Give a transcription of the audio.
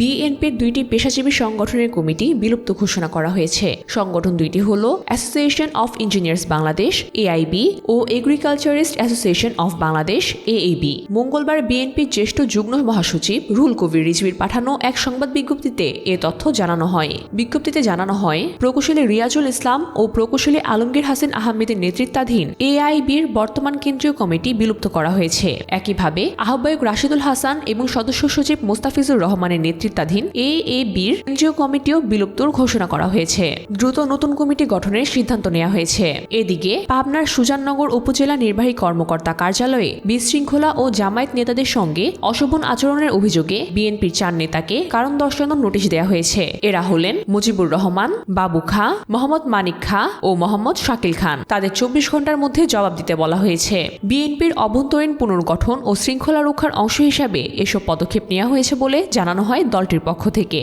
বিএনপির দুইটি পেশাজীবী সংগঠনের কমিটি বিলুপ্ত ঘোষণা করা হয়েছে। সংগঠন দুইটি হল association of engineers Bangladesh AIB O agriculturist association of Bangladesh AAB মঙ্গলবার বিএনপির জ্যেষ্ঠ যুগ্ম মহাসচিব রুল কবির রিজভির পাঠানো এক সংবাদ বিজ্ঞপ্তিতে এ তথ্য জানানো হয়। বিজ্ঞপ্তিতে জানানো হয়, প্রকৌশলী রিয়াজুল ইসলাম ও প্রকৌশলী আলমগীর হাসান আহমেদের নেতৃত্বাধীন এআইবির বর্তমান কেন্দ্রীয় কমিটি বিলুপ্ত করা হয়েছে। একইভাবে আহ্বায়ক রাশিদুল হাসান এবং সদস্য সচিব মোস্তাফিজুর রহমানের নেতৃত্বাধীন এ এ বির কেন্দ্রীয় কমিটিও বিলুপ্তর ঘোষণা করা হয়েছে। দ্রুত নতুন কমিটি গঠনের সিদ্ধান্ত নেওয়া হয়েছে। এদিকে, পাবনার সুজাননগর উপজেলা নির্বাহী কর্মকর্তা কার্যালয়ে বিশৃঙ্খলা ও জামায়াত নেতাদের সঙ্গে অশোভন আচরণের অভিযোগে বিএনপির চার নেতাকে কারণ দর্শানোর নোটিশ দেওয়া হয়েছে। এরা হলেন মুজিবুর রহমান, বাবু খা, মোহাম্মদ মানিক খা ও মোহাম্মদ শাকিল খান। তাদের চব্বিশ ঘণ্টার মধ্যে জবাব দিতে বলা হয়েছে। বিএনপির অভ্যন্তরীণ পুনর্গঠন ও শৃঙ্খলা রক্ষার অংশ হিসাবে এসব পদক্ষেপ নেওয়া হয়েছে বলে জানানো হয় দলটির পক্ষ থেকে।